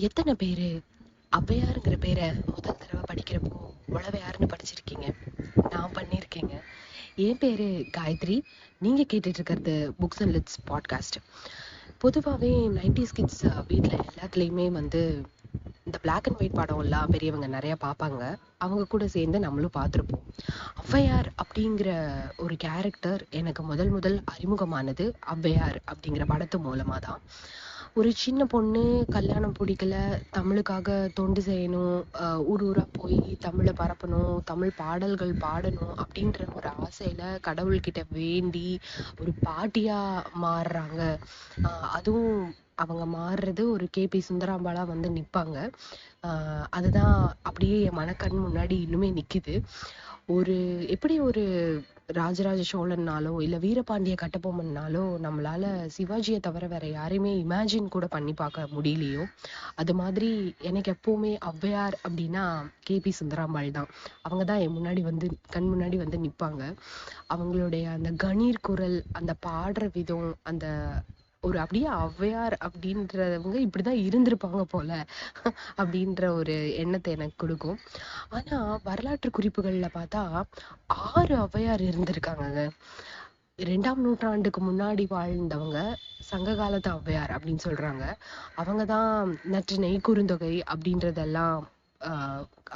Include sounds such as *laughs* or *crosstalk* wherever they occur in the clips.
எத்தனை பேரு ஔவையாருங்கிற பேரை முதல் தடவை படிக்கிறப்போ உழவையாருன்னு படிச்சிருக்கீங்க? நான் பண்ணியிருக்கேங்க. என் பேரு காயத்ரி. நீங்க கேட்டுட்டு இருக்கிறது புக்ஸ் அண்ட் லிட்ஸ் பாட்காஸ்ட் பொதுவாகவே நைன்டிஸ் கிட்ஸ் வீட்டில் எல்லாத்துலேயுமே வந்து இந்த பிளாக் அண்ட் ஒயிட் படம் எல்லாம் பெரியவங்க நிறைய பார்ப்பாங்க. அவங்க கூட சேர்ந்து நம்மளும் பார்த்துருப்போம். ஔவையார் அப்படிங்கிற ஒரு கேரக்டர் எனக்கு முதல் முதல் அறிமுகமானது ஔவையார் அப்படிங்கிற படத்து மூலமா தான் ஒரு சின்ன பொண்ணு கல்யாணம் பிடிக்கல தமிழுக்காக தொண்டு செய்யணும் ஊர் ஊரா போய் தமிழை பரப்பணும் தமிழ் பாடல்கள் பாடணும் அப்படின்ற ஒரு ஆசையில கடவுள்கிட்ட வேண்டி ஒரு பாட்டியா மாறுறாங்க. அதுவும் அவங்க மாறுறது ஒரு கேபி சுந்தராம்பாளா வந்து நிப்பாங்க. ஆஹ் அதுதான் அப்படியே என் மனக்கண் முன்னாடி இன்னுமே நிக்குது. ஒரு எப்படி ஒரு ராஜராஜ சோழன்னாலோ இல்ல வீரபாண்டிய கட்டபொம்மன்னாலோ நம்மளால சிவாஜியை தவிர வேற யாரையுமே இமேஜின் கூட பண்ணி பார்க்க முடியலையோ அது மாதிரி எனக்கு எப்பவுமே ஔவையார் அப்படின்னா கேபி சுந்தராம்பாள் தான். அவங்க தான் என் முன்னாடி வந்து கண் முன்னாடி வந்து நிப்பாங்க. அவங்களுடைய அந்த கணீர் குரல் அந்த பாடுற விதம் அந்த ஒரு அப்படியே ஔவையார் அப்படின்றவங்க இப்படிதான் இருந்திருப்பாங்க போல அப்படின்ற ஒரு எண்ணத்தை எனக்கு கொடுக்கும். ஆனா வரலாற்று குறிப்புகள்ல பார்த்தா ஆறு ஔவையார் இருந்திருக்காங்கங்க. ரெண்டாம் நூற்றாண்டுக்கு முன்னாடி வாழ்ந்தவங்க சங்க காலத்து ஔவையார் அப்படின்னு சொல்றாங்க. அவங்கதான் நற்று நெய் குறுந்தொகை அப்படின்றதெல்லாம்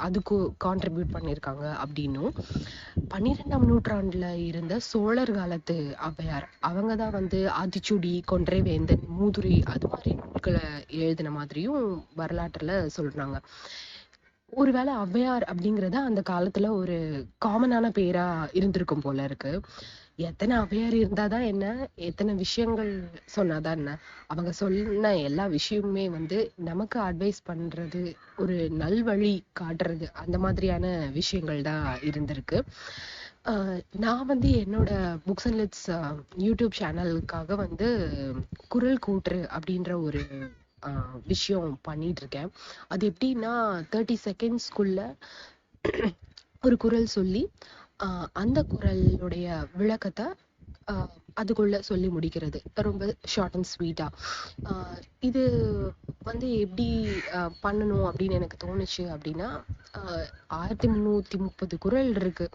அதுக்கு கான்ட்ரிபியூட் பண்ணியிருக்காங்க அப்படின்னும். பன்னிரெண்டாம் நூற்றாண்டுல இருந்த சோழர் காலத்து ஔவையார் அவங்க தான் வந்து அதிச்சுடி கொன்றை வேந்தன் மூதுரை அது மாதிரி நூல்களை எழுதின மாதிரியும் வரலாற்றுல சொல்றாங்க. ஒருவேளை ஔவையார் அப்படிங்கிறது அந்த காலத்துல ஒரு காமனான பேரா இருந்திருக்கும் போல இருக்கு. எத்தனை ஔவையார் இருந்தாதான் என்ன? எத்தனை விஷயங்கள் சொன்னாதான் என்ன? அவங்க சொன்ன எல்லா விஷயமுமே வந்து நமக்கு அட்வைஸ் பண்றது ஒரு நல்வழி காட்டுறது அந்த மாதிரியான விஷயங்கள் தான் இருந்திருக்கு. நான் வந்து என்னோட புக்ஸ் அண்ட் லிட்ஸ் யூடியூப் சேனலுக்காக வந்து குரல் கூற்று அப்படின்ற ஒரு விஷயம் பண்ணிட்டு இருக்கேன் அது எப்படின்னா தேர்ட்டி செகண்ட்ஸ்க்குள்ள ஒரு குரல் சொல்லி ஆஹ் அந்த குரலுடைய விளக்கத்தை அதுக்குள்ள சொல்லி முடிக்கிறது. ரொம்ப ஷார்ட் அண்ட் ஸ்வீட்டா இது வந்து எப்படி பண்ணணும் அப்படின்னு எனக்கு தோணுச்சு அப்படின்னா ஆஹ் ஆயிரத்தி முன்னூத்தி முப்பது குரல் இருக்கு.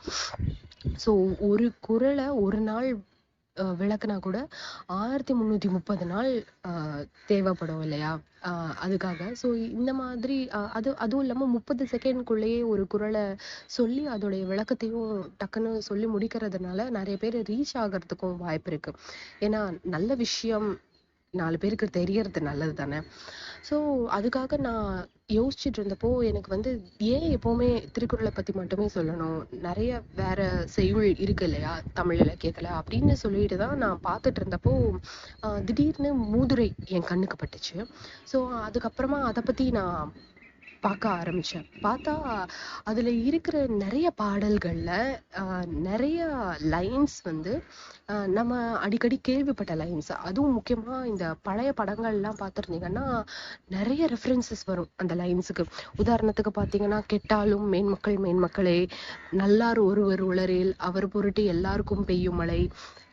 ஸோ ஒரு குரலை ஒரு நாள் விளக்குனா கூட ஆயிரத்தி முந்நூத்தி முப்பது நாள் ஆஹ் தேவைப்படும் இல்லையா? ஆஹ் அதுக்காக. ஸோ இந்த மாதிரி அது அதுவும் இல்லாம முப்பது செகண்ட்குள்ளேயே ஒரு குரலை சொல்லி அதோடைய விளக்கத்தையும் டக்குன்னு சொல்லி முடிக்கிறதுனால நிறைய பேர் ரீச் ஆகிறதுக்கும் வாய்ப்பு இருக்கு. ஏன்னா நல்ல விஷயம் நாலு பேருக்கு தெரியறது நல்லது தானே? ஸோ அதுக்காக நான் யோசிச்சுட்டு இருந்தப்போ எனக்கு வந்து ஏன் எப்போவுமே திருக்குறளை பத்தி மட்டுமே சொல்லணும்? நிறைய வேற செய்யுள் இருக்கு இல்லையா? தமிழ் இலக்கியத்தில் அப்படின்னு சொல்லிட்டு தான் நான் பார்த்துட்டு இருந்தப்போ ஆஹ் திடீர்னு மூதுரை என் கண்ணுக்கு பட்டுச்சு. ஸோ அதுக்கப்புறமா அதை பத்தி நான் பார்க்க ஆரம்பிச்சேன். பார்த்தா அதுல இருக்கிற நிறைய பாடல்கள்ல ஆஹ் நிறைய லைன்ஸ் வந்து ஆஹ் நம்ம அடிக்கடி கேள்விப்பட்ட லைன்ஸ் அதுவும் முக்கியமா இந்த பழைய படங்கள்லாம் பார்த்திருந்தீங்கன்னா நிறைய ரெஃபரன்சஸ் வரும் அந்த லைன்ஸுக்கு உதாரணத்துக்கு பார்த்தீங்கன்னா கெட்டாலும் மேன்மக்கள் மேன்மக்களே நல்லார் ஒருவர் உளரில் அவர் பொருட்டு எல்லாருக்கும் பெய்யும் மழை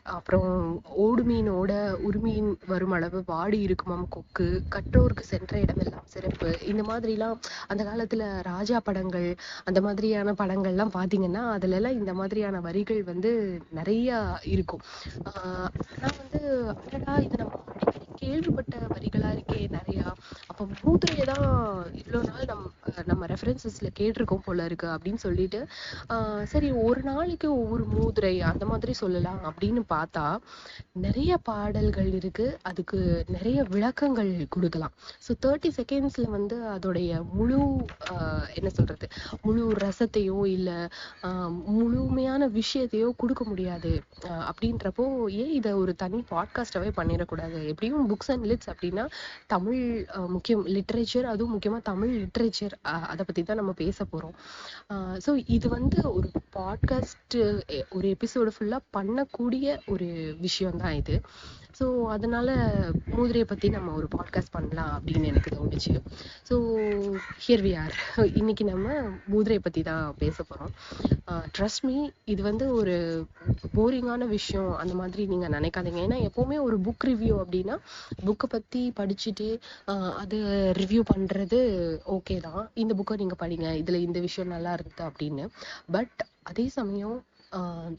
அப்புறம் ஓடு மீனோட உரிமையின் வரும் அளவு வாடி இருக்குமாம் கொக்கு கற்றோருக்கு சென்ற இடமெல்லாம் சிறப்பு. இந்த மாதிரிலாம் அந்த காலத்துல ராஜா படங்கள் அந்த மாதிரியான படங்கள்லாம் பாத்தீங்கன்னா அதுல எல்லாம் இந்த மாதிரியான வரிகள் வந்து நிறைய இருக்கும். ஆஹ் நான் வந்து அடடா இது நம்ம கேள்விப்பட்ட வரிகளா இருக்கே நிறையா. அப்ப மூதுரையை தான் இவ்வளவு நாள் நம் நம்ம ரெஃபரன்சஸ்ல கேட்டிருக்கோம் போல இருக்கு அப்படின்னு சொல்லிட்டு ஆஹ் சரி ஒரு நாளைக்கு ஒவ்வொரு மூதுரை அந்த மாதிரி சொல்லலாம் அப்படின்னு பார்த்தா நிறைய பாடல்கள் இருக்கு. அதுக்கு நிறைய விளக்கங்கள் கொடுக்கலாம். ஸோ தேர்ட்டி செகண்ட்ஸ்ல வந்து அதோடைய முழு ஆஹ் என்ன சொல்றது? முழு ரசத்தையோ இல்ல ஆஹ் முழுமையான விஷயத்தையோ கொடுக்க முடியாது. அப்படின்றப்போ ஏன் இதை ஒரு தனி பாட்காஸ்டாவே பண்ணிடக்கூடாது? எப்படியும் புக்ஸ் அண்ட் லிட்ஸ் அப்படின்னா தமிழ் முக்கியம் லிட்ரேச்சர் அதுவும் முக்கியமா தமிழ் லிட்ரேச்சர் அதை பற்றி தான் நம்ம பேச போறோம். ஸோ இது வந்து ஒரு பாட்காஸ்ட் ஒரு எபிசோடு ஃபுல்லா பண்ணக்கூடிய ஒரு விஷயம் தான் இது. ஸோ அதனால மூதிரையை பத்தி நம்ம ஒரு பாட்காஸ்ட் பண்ணலாம் அப்படின்னு எனக்கு தோணுச்சு. ஸோ ஹியர் வி ஆர் இன்னைக்கு நம்ம மூதிரையை பற்றி தான் பேச போறோம். Uh, ட்ரஸ்ட் மீ இது வந்து ஒரு போரிங்கான விஷயம். அந்த மாதிரி நீங்க நினைக்காதீங்க. ஏன்னா எப்பவுமே ஒரு புக் ரிவ்யூ அப்படின்னா புக்கை பத்தி படிச்சுட்டு ஆஹ் அது ரிவ்யூ பண்றது ஓகே தான். இந்த புக்கை நீங்க படிங்க. இதுல இந்த விஷயம் நல்லா இருக்குது அப்படின்னு. பட் அதே சமயம் ஆஹ்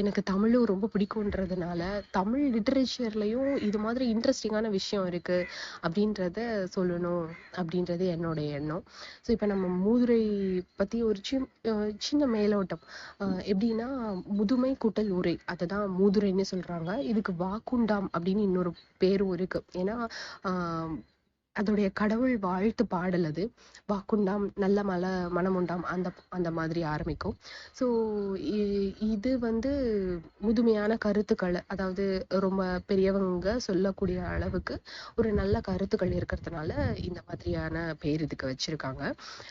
எனக்கு தமிழும் ரொம்ப பிடிக்கும்ன்றதுனால தமிழ் லிட்ரேச்சர்லையும் இது மாதிரி இன்ட்ரெஸ்டிங்கான விஷயம் இருக்கு அப்படின்றத சொல்லணும் அப்படின்றது என்னோட எண்ணம். ஸோ இப்போ நம்ம மூதுரை பத்தி ஒரு சின் சின்ன மேலோட்டம். எப்படின்னா முதுமை கூட்டல் உரை. அதுதான் மூதுரைன்னு சொல்றாங்க. இதுக்கு வாக்குண்டாம் அப்படின்னு இன்னொரு பேரும் இருக்கு. ஏன்னா ஆஹ் அதோடைய கடவுள் வாழ்த்து பாடல் அது. வாக்குண்டாம் நல்ல மல மனமுண்டாம் அந்த அந்த மாதிரி ஆரம்பிக்கும். ஸோ இது வந்து முதுமையான கருத்துக்களை அதாவது ரொம்ப பெரியவங்க சொல்லக்கூடிய அளவுக்கு ஒரு நல்ல கருத்துக்கள் இருக்கிறதுனால இந்த மாதிரியான பேர் இதுக்கு வச்சிருக்காங்க.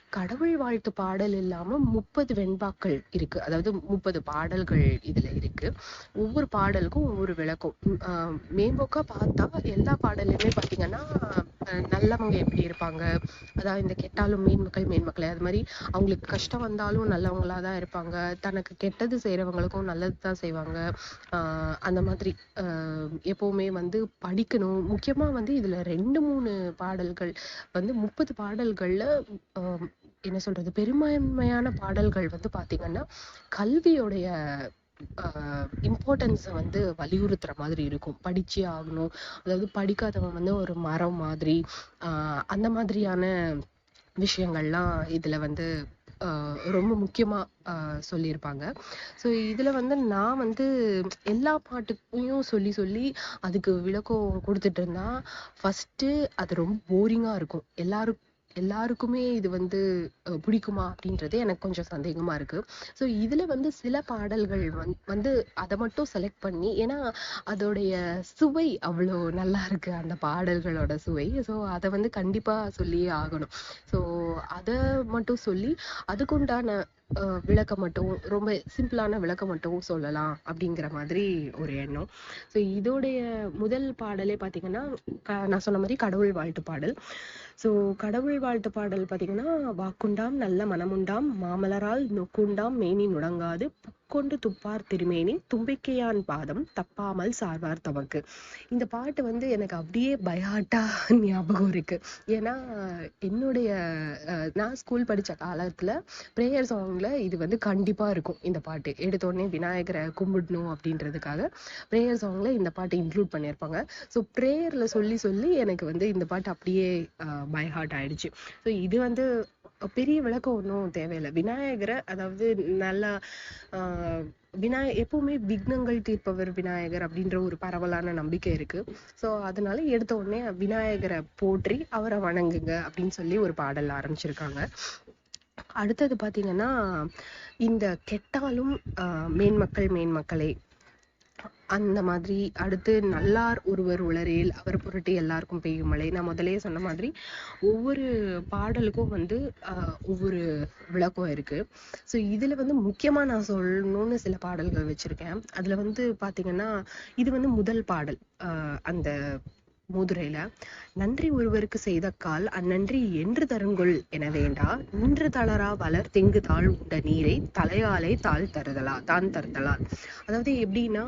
கடவுள் வாழ்த்து பாடல் இல்லாம முப்பது வெண்பாக்கள் இருக்கு. அதாவது முப்பது பாடல்கள் இதுல இருக்கு. ஒவ்வொரு பாடலுக்கும் ஒவ்வொரு விளக்கம். மேம்போக்கா பார்த்தா எல்லா பாடலுமே பார்த்தீங்கன்னா நல்லவங்க எப்படி இருப்பாங்க? அதாவது இந்த கெட்டாலும் மேன்மக்கள் மேன்மக்களே அது மாதிரி அவங்களுக்கு கஷ்டம் வந்தாலும் நல்லவங்களா தான் இருப்பாங்க. தனக்கு கெட்டது செய்யறவங்களுக்கும் நல்லது தான் செய்வாங்க. ஆஹ் அந்த மாதிரி ஆஹ் எப்பவுமே வந்து படிக்கணும். முக்கியமா வந்து இதுல ரெண்டு மூணு பாடல்கள் வந்து முப்பது பாடல்கள்ல ஆஹ் என்ன சொல்றது? பெரும்பான்மையான பாடல்கள் வந்து பாத்தீங்கன்னா கல்வியோடைய இம்பார்ட்டன்ஸை வந்து வலியுறுத்துற மாதிரி இருக்கும். படிச்சே ஆகணும். அதாவது படிக்காதவன் வந்து ஒரு மரம் மாதிரி ஆஹ் அந்த மாதிரியான விஷயங்கள்லாம் இதுல வந்து ஆஹ் ரொம்ப முக்கியமா ஆஹ் சொல்லியிருப்பாங்க. ஸோ இதுல வந்து நான் வந்து எல்லா பாட்டுக்கும் சொல்லி சொல்லி அதுக்கு விளக்கம் கொடுத்துட்டு இருந்தா ஃபர்ஸ்ட் அது ரொம்ப போரிங்கா இருக்கும். எல்லாரும் எல்லாருக்குமே இது வந்து பிடிக்குமா அப்படின்றது எனக்கு கொஞ்சம் சந்தேகமா இருக்கு. ஸோ இதுல வந்து சில பாடல்கள் வந் வந்து அதை மட்டும் செலக்ட் பண்ணி ஏன்னா அதோடைய சுவை அவ்வளோ நல்லா இருக்கு அந்த பாடல்களோட சுவை. ஸோ அதை வந்து கண்டிப்பா சொல்லியே ஆகணும். ஸோ அதை மட்டும் சொல்லி அதுக்குண்டான அஹ், விளக்கம் மட்டும் ரொம்ப சிம்பிளான விளக்கம் மட்டும் சொல்லலாம் அப்படிங்கிற மாதிரி ஒரு எண்ணம். ஸோ இதோடைய முதல் பாடலே பார்த்தீங்கன்னா நான் சொன்ன மாதிரி கடவுள் வாழ்த்து பாடல். ஸோ கடவுள் வாழ்த்து பாடல் பார்த்தீங்கன்னா வாக்குண்டாம் நல்ல மனமுண்டாம் மாமலரால் நொக்குண்டாம் மேனி நுடங்காது கொண்டு துப்பார் திருமேனி தும்பிக்கையான் பாதம் தப்பாமல் சார்வார் தமக்கு. இந்த பாட்டு வந்து எனக்கு அப்படியே பயாட்டா *laughs* ஞாபகம் இருக்கு. ஏன்னா என்னுடைய நான் ஸ்கூல் படிச்ச காலத்தில் ப்ரேயர் சாங்ல இது வந்து கண்டிப்பாக இருக்கும் இந்த பாட்டு. எடுத்த உடனே விநாயகரை கும்பிடணும் அப்படின்றதுக்காக ப்ரேயர் சாங்ல இந்த பாட்டு இன்க்ளூட் பண்ணியிருப்பாங்க. ஸோ ப்ரேயரில் சொல்லி சொல்லி எனக்கு வந்து இந்த பாட்டு அப்படியே பை ஹார்ட் ஆயிடுச்சு ஸோ இது வந்து பெரிய விளக்கம் ஒன்றும் தேவையில்லை. விநாயகரை அதாவது நல்லா ஆஹ் விநாய எப்பவுமே விக்னங்கள் தீர்ப்பவர் விநாயகர் அப்படின்ற ஒரு பரவலான நம்பிக்கை இருக்கு. ஸோ அதனால எடுத்த உடனே விநாயகரை போற்றி அவரை வணங்குங்க அப்படின்னு சொல்லி ஒரு பாடல் ஆரம்பிச்சிருக்காங்க. அடுத்தது பார்த்தீங்கன்னா இந்த கெட்டாலும் ஆஹ் மேன்மக்கள் மேன்மக்களே அந்த மாதிரி அடுத்து நல்லார் ஒருவர் உளரேல் அவர் பொருட்டு எல்லாருக்கும் பெய்யும் மழை. நான் முதலே சொன்ன மாதிரி ஒவ்வொரு பாடலுக்கும் வந்து ஆஹ் ஒவ்வொரு விளக்கம் இருக்கு. ஸோ இதுல வந்து முக்கியமா நான் சொல்லணும்னு சில பாடல்கள் வச்சிருக்கேன். அதுல வந்து பாத்தீங்கன்னா இது வந்து முதல் பாடல் அந்த மூதுரையில நன்றி ஒருவருக்கு செய்த கால் அந்நன்றி என்று தருங்கொள் என வேண்டா. நின்று தளரா வளர் திங்கு தாழ் உண்ட நீரை தலையாலே தாழ் தருதலா தான் தருதலால் அதாவது எப்படின்னா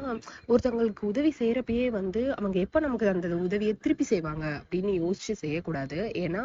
ஒருத்தவங்களுக்கு உதவி செய்யறப்பயே வந்து அவங்க எப்ப நமக்கு அந்த உதவியை திருப்பி செய்வாங்க? அப்படின்னு யோசிச்சு செய்யக்கூடாது. ஏன்னா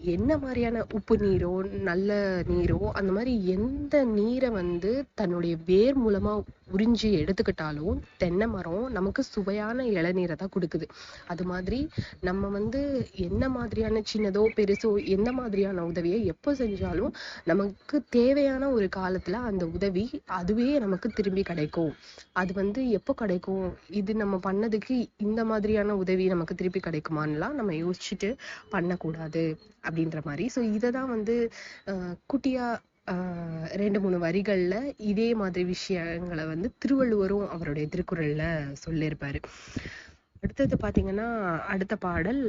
என்ன மாதிரியான உப்பு நீரோ நல்ல நீரோ அந்த மாதிரி எந்த நீரை வந்து தன்னுடைய வேர் மூலமா உறிஞ்சி எடுத்துக்கிட்டாலும் தென்னை மரம் நமக்கு சுவையான இளநீரை தான் கொடுக்குது. அது மாதிரி நம்ம வந்து என்ன மாதிரியான சின்னதோ பெருசோ எந்த மாதிரியான உதவியை எப்போ செஞ்சாலும் நமக்கு தேவையான ஒரு காலத்துல அந்த உதவி அதுவே நமக்கு திரும்பி கிடைக்கும். அது வந்து எப்போ கிடைக்கும்? இது நம்ம பண்ணதுக்கு இந்த மாதிரியான உதவி நமக்கு திருப்பி கிடைக்குமான்லாம் நம்ம யோசிச்சுட்டு பண்ணக்கூடாது. அப்படின்ற மாதிரி. ஸோ இதை தான் வந்து அஹ், குட்டியா ரெண்டு மூணு வரிகளில் இதே மாதிரி விஷயங்களை வந்து திருவள்ளுவரும் அவருடைய திருக்குறளில் சொல்லியிருப்பார். அடுத்தது பார்த்தீங்கன்னா அடுத்த பாடல்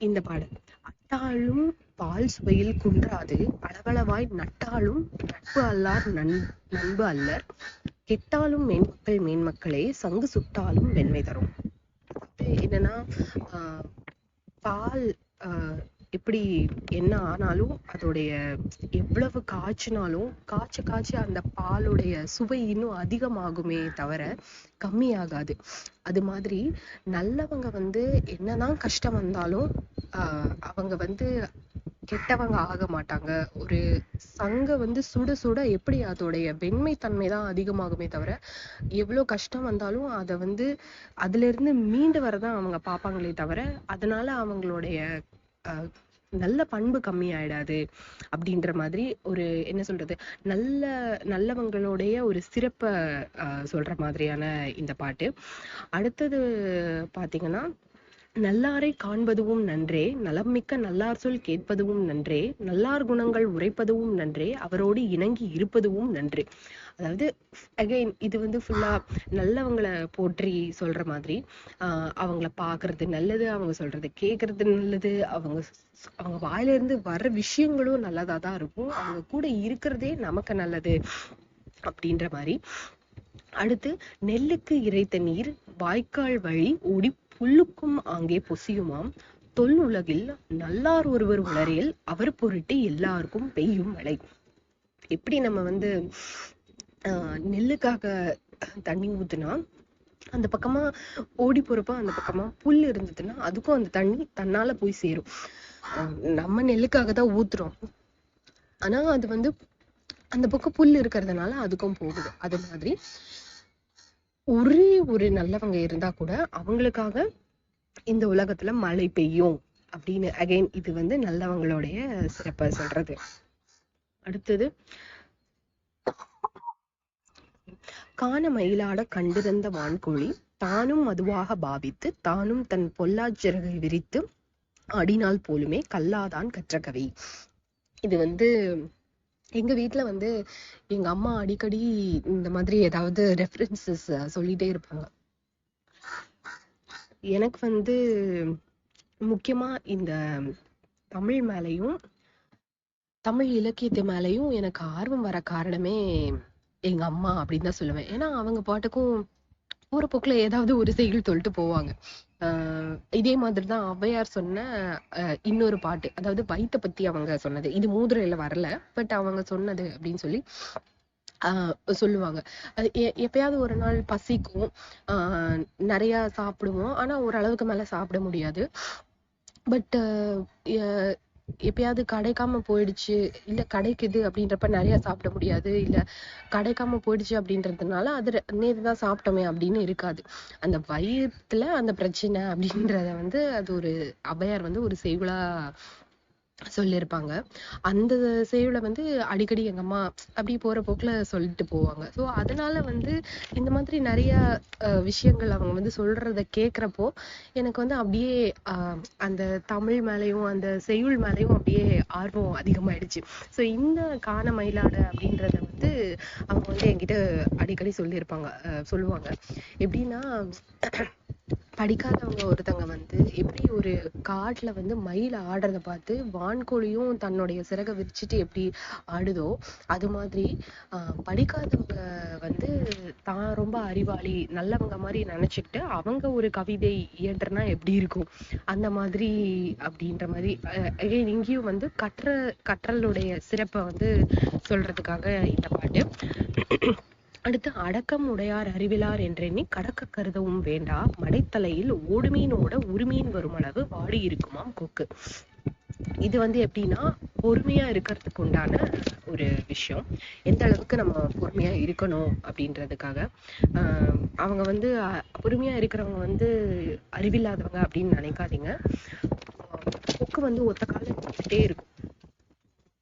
இந்த பாடல். அட்டாலும் பால் சுவையில் குன்றாது அளவளவாய் நட்டாலும் நட்பு அல்லார் நன் நண்பு அல்லர். கெட்டாலும் மேன்மக்கள் மேன்மக்களே சங்கு சுட்டாலும் வெண்மை தரும். என்னன்னா பால் ஆஹ் எப்படி என்ன ஆனாலும் அதோடைய எவ்வளவு காய்ச்சினாலும் காய்ச்ச காய்ச்ச அந்த பாலுடைய சுவை இன்னும் அதிகமாகுமே தவிர கம்மியாகாது. அது மாதிரி நல்லவங்க வந்து என்னதான் கஷ்டம் வந்தாலும் ஆஹ் அவங்க வந்து கெட்டவங்க ஆக மாட்டாங்க. ஒரு சங்க வந்து சுட சுட எப்படி அதோடைய வெண்மை தன்மை தான் அதிகமாகுமே தவிர எவ்வளவு கஷ்டம் வந்தாலும் அதை வந்து அதுல இருந்து மீண்டு வரதான் அவங்க பார்ப்பாங்களே தவிர அதனால அவங்களுடைய நல்ல பண்பு கம்மியாயிடாது அப்படின்ற மாதிரி ஒரு என்ன சொல்றது நல்ல நல்லவங்களுடைய ஒரு சிறப்பை ஆஹ் சொல்ற மாதிரியான இந்த பாட்டு. அடுத்தது பாத்தீங்கன்னா நல்லாரை காண்பதுவும் நன்றே நலம்மிக்க நல்லார் சொல் கேட்பதுவும் நன்றே நல்லார் குணங்கள் உரைப்பதுவும் நன்றே அவரோடு இணங்கி இருப்பதுவும் நன்றே. அதாவது அகைன் இது வந்து ஃபுல்லா நல்லவங்களை போற்றி சொல்ற மாதிரி ஆஹ் அவங்கள பாக்குறது நல்லது அவங்க சொல்றது கேக்குறது நல்லது அவங்க அவங்க வாயில இருந்து வர்ற விஷயங்களும் நல்லதா தான் இருக்கும். அவங்க கூட இருக்கிறதே நமக்கு நல்லது அப்படின்ற மாதிரி. அடுத்து நெல்லுக்கு இறைத்த நீர் வாய்க்கால் வழி ஓடி புல்லுக்கும் ஆங்கே பொசியுமாம். தொல்லுலகில் நல்லார் ஒருவர் உளரேல் அவர் பொருட்டு எல்லாருக்கும் பெய்யும் மழை. எப்படி நம்ம வந்து ஆஹ் நெல்லுக்காக தண்ணி ஊத்துனா அந்த பக்கமா ஓடி போறப்ப அந்த பக்கமா புல் இருந்ததுன்னா அதுக்கும் அந்த தண்ணி தன்னால போய் சேரும். ஆஹ் நம்ம நெல்லுக்காக தான் ஊத்துறோம். ஆனா அது வந்து அந்த பக்கம் புல் இருக்கிறதுனால அதுக்கும் போகுது. அது மாதிரி ஒரே ஒரு நல்லவங்க இருந்தா கூட அவங்களுக்காக இந்த உலகத்துல மழை பெய்யும் அப்படின்னு அகைன் இது வந்து நல்லவங்களுடைய சிறப்பை சொல்றது. அடுத்தது காண மயிலாட கண்டிருந்த வான்கோழி தானும் மதுவாக பாவித்து தானும் தன் பொல்லாச்சிறகை விரித்து ஆடினால் போலுமே கல்லாதான் கற்ற கவி. இது வந்து எங்க வீட்ல வந்து எங்க அம்மா அடிக்கடி இந்த மாதிரி ஏதாவது ரெஃபரன்சஸ் சொல்லிட்டே இருப்பாங்க. எனக்கு வந்து முக்கியமா இந்த தமிழ் மேலயும் தமிழ் இலக்கியத்து மேலயும் எனக்கு ஆர்வம் வர காரணமே எங்க அம்மா அப்படின்னு தான் சொல்லுவேன். ஏன்னா அவங்க பாட்டுக்கும் போற போக்குல ஏதாவது ஒரு செய்யுள் சொல்லிட்டு போவாங்க. ஆஹ் இதே மாதிரிதான் ஔவையார் சொன்ன இன்னொரு பாட்டு. அதாவது வயித்தை பத்தி அவங்க சொன்னது. இது மூதுரையில வரல பட் அவங்க சொன்னது அப்படின்னு சொல்லி ஆஹ் சொல்லுவாங்க. அது எ- எப்பயாவது ஒரு நாள் பசிக்கும். ஆஹ் நிறைய சாப்பிடுவோம். ஆனா ஓரளவுக்கு மேல சாப்பிட முடியாது. பட் எப்பயாவது கிடைக்காம போயிடுச்சு இல்ல கிடைக்குது அப்படின்றப்ப நிறைய சாப்பிட முடியாது இல்ல கிடைக்காம போயிடுச்சு அப்படின்றதுனால அது ரெ- சாப்பிட்டோமே அப்படின்னு இருக்காது. அந்த வயிற்றுல அந்த பிரச்சனை அப்படின்றத வந்து அது ஒரு ஔவையார் வந்து ஒரு செய்குலா சொல்லியிருப்பாங்க. அந்த செய்யுளை வந்து அடிக்கடி எங்க அம்மா அப்படி போற போக்குல சொல்லிட்டு போவாங்க. சோ அதனால வந்து இந்த மாதிரி நிறைய விஷயங்கள் அவங்க வந்து சொல்றத கேக்குறப்போ எனக்கு வந்து அப்படியே ஆஹ், அந்த தமிழ் மேலயும் அந்த செய்யுள் மேலயும் அப்படியே ஆர்வம் அதிகமாயிடுச்சு. சோ இந்த காண மயிலாடு அப்படின்றத வந்து அவங்க வந்து என்கிட்ட அடிக்கடி சொல்லியிருப்பாங்க அஹ், சொல்லுவாங்க. எப்படின்னா படிக்காதவங்க ஒருத்தங்க வந்து எப்படி ஒரு காட்டுல வந்து மயில் ஆடுறத பார்த்து வான்கோழியும் தன்னுடைய சிறகை விரிச்சிட்டு எப்படி ஆடுதோ அது மாதிரி ஆஹ் படிக்காதவங்க வந்து தான் ரொம்ப அறிவாளி நல்லவங்க மாதிரி நினைச்சுக்கிட்டு அவங்க ஒரு கவிதை இயற்றுனா எப்படி இருக்கும்? அந்த மாதிரி அப்படின்ற மாதிரி அஹ் இங்கேயும் வந்து கற்ற கற்றலுடைய சிறப்பை வந்து சொல்றதுக்காக இந்த பாட்டு. அடுத்து அடக்கம் உடையார் அறிவிலார் என்றெண்ணி கடக்க கருதவும் வேண்டா. மடைத்தலையில் ஓடுமீனோட உரிமீன் வருமளவு வாடி இருக்குமாம் கொக்கு. இது வந்து எப்படின்னா பொறுமையா இருக்கிறதுக்கு உண்டான ஒரு விஷயம். எந்த அளவுக்கு நம்ம பொறுமையா இருக்கணும் அப்படின்றதுக்காக. ஆஹ் அவங்க வந்து பொறுமையா இருக்கிறவங்க வந்து அறிவில்லாதவங்க அப்படின்னு நினைக்காதீங்க. கொக்கு வந்து ஒத்த காலத்துக்கிட்டே இருக்கும்.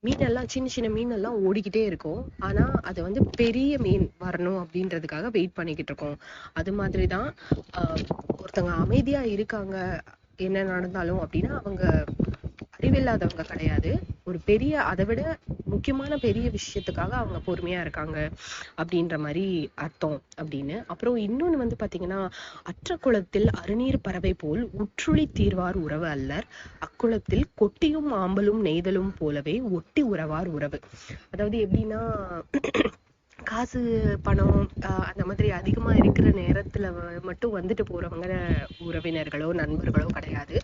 மீன் எல்லாம் சின்ன சின்ன மீன் எல்லாம் ஓடிக்கிட்டே இருக்கும். ஆனா அது வந்து பெரிய மீன் வரணும் அப்படின்றதுக்காக வெயிட் பண்ணிக்கிட்டு இருக்கோம். அது மாதிரிதான் ஆஹ் ஒருத்தவங்க அமைதியா இருக்காங்க. என்ன நடந்தாலும் அப்படின்னா அவங்க அறிவில்லாதவங்க கிடையாது. ஒரு பெரிய அதை விட முக்கியமான பெரிய விஷயத்துக்காக அவங்க பொறுமையா இருக்காங்க அப்படின்ற மாதிரி அர்த்தம் அப்படின்னு. அப்புறம் இன்னொன்னு வந்து பாத்தீங்கன்னா அற்ற குளத்தில் அருநீர் பறவை போல் உற்றுளி தீர்வார் உறவு அல்லர். அக்குளத்தில் கொட்டியும் ஆம்பலும் நெய்தலும் போலவே ஒட்டி உறவார் உறவு. அதாவது எப்படின்னா காசு பணம் அந்த மாதிரி அதிகமா இருக்கிற நேரத்துல மட்டும் வந்துட்டு போறவங்க உறவினர்களோ நண்பர்களோ கிடையாது.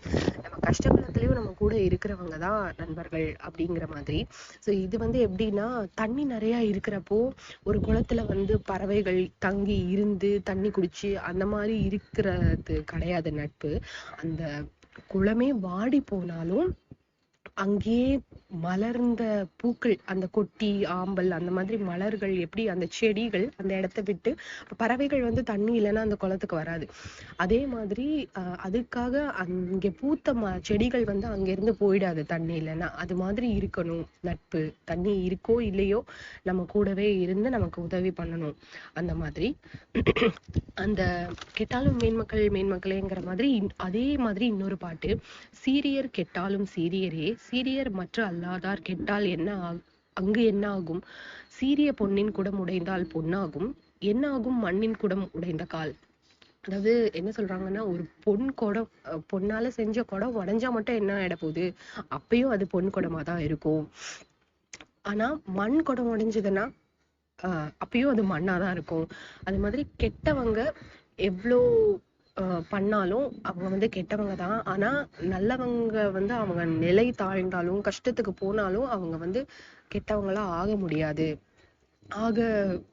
நம்ம கஷ்டகாலத்திலயும் நம்ம கூட இருக்கிறவங்க தான் நண்பர்கள் அப்படிங்கிற மாதிரி. சோ இது வந்து எப்படின்னா தண்ணி நிறைய இருக்கிறப்போ ஒரு குளத்துல வந்து பறவைகள் தங்கி இருந்து தண்ணி குடிச்சு அந்த மாதிரி இருக்கிறது கிடையாது நட்பு. அந்த குளமே வாடி போனாலும் அங்கேயே மலர்ந்த பூக்கள் அந்த கொட்டி ஆம்பல் அந்த மாதிரி மலர்கள் எப்படி அந்த செடிகள் அந்த இடத்த விட்டு பறவைகள் வந்து தண்ணி இல்லைன்னா அந்த குளத்துக்கு வராது. அதே மாதிரி ஆஹ் அதுக்காக அங்கே பூத்த ம செடிகள் வந்து அங்கேருந்து போயிடாது தண்ணி இல்லைன்னா. அது மாதிரி இருக்கணும். நட்பு தண்ணி இருக்கோ இல்லையோ நம்ம கூடவே இருந்து நமக்கு உதவி பண்ணணும். அந்த மாதிரி அந்த கெட்டாலும் மேன்மக்கள் மேன்மக்களேங்கிற மாதிரி அதே மாதிரி இன்னொரு பாட்டு சீரியர் கெட்டாலும் சீரியரே சீரியர் மற்ற அல்லாதார் கெட்டால் என்ன அங்கு என்ன ஆகும்? சீரிய பொன்னின் குடம் உடைந்தால் பொன்னாகும். என்ன ஆகும்? மண்ணின் குடம் உடைந்த கால். அதாவது என்ன சொல்றாங்கன்னா ஒரு பொன் குடம் பொன்னால செஞ்ச குடம் உடைஞ்சா மட்டும் என்ன ஆயிட போகுது? அப்பயும் அது பொன் குடமா தான் இருக்கும். ஆனா மண் குடம் உடைஞ்சதுன்னா ஆஹ் அப்பயும் அது மண்ணாதான் இருக்கும். அது மாதிரி கெட்டவங்க எவ்வளோ பண்ணாலும் அவங்க வந்து கெட்டவங்க தான். ஆனா நல்லவங்க வந்து அவங்க நிலை தாழ்ந்தாலும் கஷ்டத்துக்கு போனாலும் அவங்க வந்து கெட்டவங்களா ஆக முடியாது. ஆக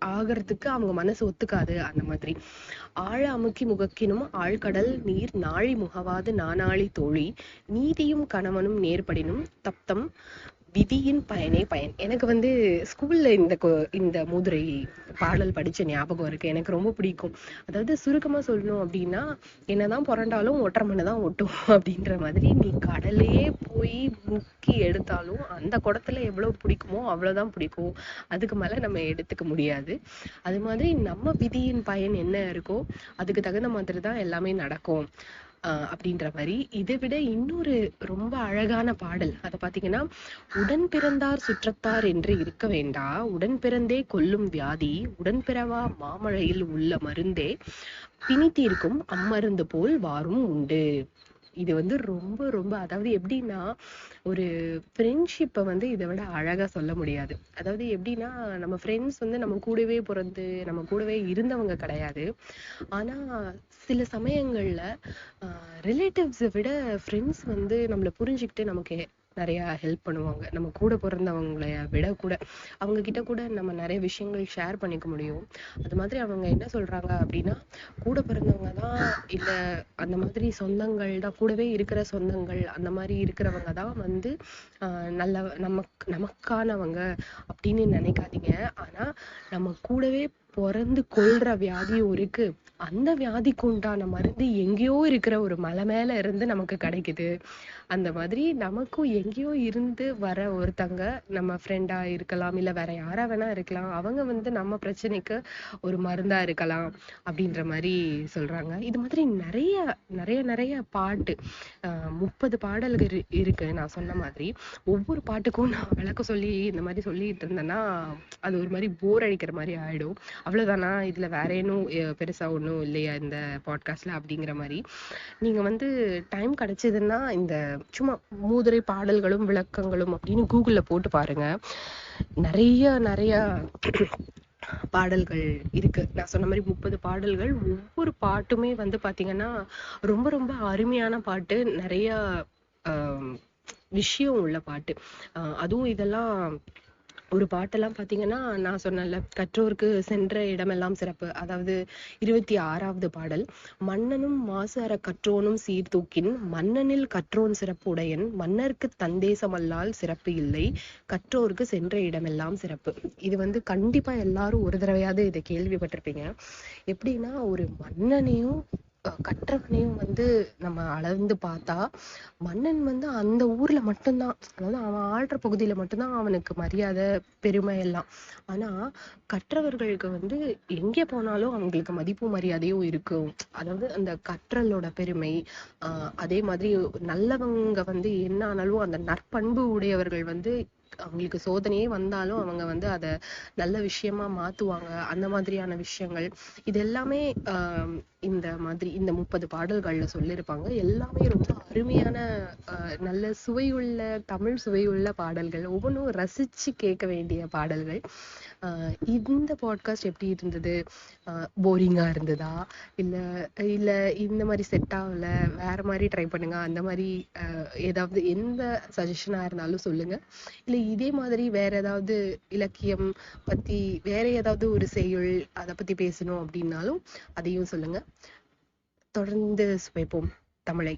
ஆகறதுக்கு அவங்க மனசு ஒத்துக்காது அந்த மாதிரி. ஆழ அமுக்கி முகக்கினும் ஆழ்கடல் நீர் நாழி முகவாது நானாழி தோழி. நீதியும் கணவனும் நேர்படினும் தப்தம் விதியின் பயனே பயன். எனக்கு வந்து ஸ்கூல்ல இந்த இந்த மூதுரை பாடல் படிச்ச ஞாபகம் இருக்கு. எனக்கு ரொம்ப பிடிக்கும். அதாவது சுருக்கமா சொல்லணும் அப்படின்னா என்னதான் புரண்டாலும் ஒற்றை மண்ணு தான் ஒட்டும் *laughs* அப்படின்ற மாதிரி நீ கடலையே போய் முக்கி எடுத்தாலும் அந்த குடத்துல எவ்வளவு பிடிக்குமோ அவ்வளவுதான் பிடிக்கும். அதுக்கு மேல நம்ம எடுத்துக்க முடியாது. அது மாதிரி நம்ம விதியின் பயன் என்ன இருக்கோ அதுக்கு தகுந்த மாதிரி தான் எல்லாமே நடக்கும். அப்படின்ற மாதிரி. இதை விட இன்னொரு ரொம்ப அழகான பாடல் அதை பாத்தீங்கன்னா உடன் பிறந்தார் சுற்றத்தார் என்று இருக்க வேண்டா உடன் பிறந்தே கொல்லும் வியாதி உடன் பிறவா மாமழையில் உள்ள மருந்தே பிணி அம்மருந்து போல் வாரும் உண்டு. இது வந்து ரொம்ப ரொம்ப அதாவது எப்படின்னா ஒரு ஃப்ரெண்ட்ஷிப்பை வந்து இதை விட அழகா சொல்ல முடியாது. அதாவது எப்படின்னா நம்ம ஃப்ரெண்ட்ஸ் வந்து நம்ம கூடவே பிறந்து நம்ம கூடவே இருந்தவங்க கிடையாது. ஆனா சில சமயங்கள்ல ரிலேட்டிவ்ஸை விட ஃப்ரெண்ட்ஸ் வந்து நம்மளை புரிஞ்சுக்கிட்டு நமக்கு நிறைய ஹெல்ப் பண்ணுவாங்க. நம்ம கூட பிறந்தவங்களை விட கூட அவங்க கிட்ட கூட நம்ம நிறைய விஷயங்கள் ஷேர் பண்ணிக்க முடியும். அது மாதிரி அவங்க என்ன சொல்றாங்க அப்படின்னா கூட பிறந்தவங்க தான் இல்ல அந்த மாதிரி சொந்தங்கள் தான் கூடவே இருக்கிற சொந்தங்கள் அந்த மாதிரி இருக்கிறவங்க தான் வந்து ஆஹ் நல்ல நமக்கு நமக்கானவங்க அப்படின்னு நினைக்காதீங்க. ஆனா நம்ம கூடவே பிறந்து கொள்ற வியாதியும் இருக்கு. அந்த வியாதிக்கு உண்டான மருந்து எங்கேயோ இருக்கிற ஒரு மலை மேல இருந்து நமக்கு கிடைக்குது. அந்த மாதிரி நமக்கும் எங்கேயோ இருந்து வர ஒருத்தங்க நம்ம ஃப்ரெண்டா இருக்கலாம் இல்ல வேற யாரா வேணா இருக்கலாம். அவங்க வந்து நம்ம பிரச்சனைக்கு ஒரு மருந்தா இருக்கலாம் அப்படின்ற மாதிரி சொல்றாங்க. இது மாதிரி நிறைய நிறைய நிறைய பாட்டு முப்பது பாடல்கள் இருக்கு. நான் சொன்ன மாதிரி ஒவ்வொரு பாட்டுக்கும் நான் விளக்க சொல்லி இந்த மாதிரி சொல்லிட்டு இருந்தேன்னா அது ஒரு மாதிரி போர் அடிக்கிற மாதிரி ஆயிடும். அவ்வளவுதானா? இதுல வேற ஏனும் பெருசாக பெருசா ஒண்ணும் இல்லையா இந்த பாட்காஸ்ட்ல அப்படிங்கிற மாதிரி. நீங்க வந்து டைம் கிடைச்சதுன்னா இந்த சும்மா மூதுரை பாடல்களும் விளக்கங்களும் அப்படின்னு கூகுள்ல போட்டு பாருங்க. நிறைய நிறைய பாடல்கள் இருக்கு. நான் சொன்ன மாதிரி முப்பது பாடல்கள். ஒவ்வொரு பாட்டுமே வந்து பாத்தீங்கன்னா ரொம்ப ரொம்ப அருமையான பாட்டு. நிறைய ஆஹ் விஷயம் உள்ள பாட்டு. ஆஹ் அதுவும் இதெல்லாம் ஒரு பாட்டெல்லாம் பாத்தீங்கன்னா நான் சொன்னேன்ல கற்றோருக்கு சென்ற இடமெல்லாம் சிறப்பு. அதாவது இருபத்தி ஆறாவது பாடல் மன்னனும் மாசு அற கற்றோனும் சீர்தூக்கின் மன்னனில் கற்றோன் சிறப்பு உடையன் மன்னருக்கு தந்தேசமல்லால் சிறப்பு இல்லை கற்றோருக்கு சென்ற இடமெல்லாம் சிறப்பு. இது வந்து கண்டிப்பா எல்லாரும் ஒரு தடவையாவது இதை கேள்விப்பட்டிருப்பீங்க. எப்படின்னா ஒரு மன்னனையும் கற்றவனையும் வந்து நம்ம அளந்து பார்த்தா மன்னன் வந்து அந்த ஊர்ல மட்டும்தான். அதாவது அவன் ஆள்ற பகுதியில மட்டும்தான் அவனுக்கு மரியாதை பெருமை எல்லாம். ஆனா கற்றவர்களுக்கு வந்து எங்கே போனாலும் அவங்களுக்கு மதிப்பு மரியாதையும் இருக்கும். அதாவது அந்த கற்றலோட பெருமை ஆஹ் அதே மாதிரி நல்லவங்க வந்து என்ன ஆனாலும் அந்த நற்பண்பு உடையவர்கள் வந்து அவங்களுக்கு சோதனையே வந்தாலும் அவங்க வந்து அத நல்ல விஷயமா மாத்துவாங்க. அந்த மாதிரியான விஷயங்கள். இது எல்லாமே ஆஹ் இந்த மாதிரி இந்த முப்பது பாடல்கள்ல சொல்லியிருப்பாங்க எல்லாமே ரொம்ப அருமையான நல்ல சுவையுள்ள தமிழ் சுவையுள்ள பாடல்கள். ஒவ்வொன்றும் ரசிச்சு கேட்க வேண்டிய பாடல்கள். ஆஹ் இந்த பாட்காஸ்ட் எப்படி இருந்தது? போரிங்கா இருந்ததா? இல்ல இல்ல இந்த மாதிரி செட் ஆகல? வேற மாதிரி ட்ரை பண்ணுங்க. அந்த மாதிரி ஆஹ் ஏதாவது எந்த சஜஷனா இருந்தாலும் சொல்லுங்க. இல்ல இதே மாதிரி வேற ஏதாவது இலக்கியம் பத்தி வேற ஏதாவது ஒரு செயல் அதை பத்தி பேசணும் அப்படின்னாலும் அதையும் சொல்லுங்க. தொடர்ந்து சுவைப்போம் தமிழை.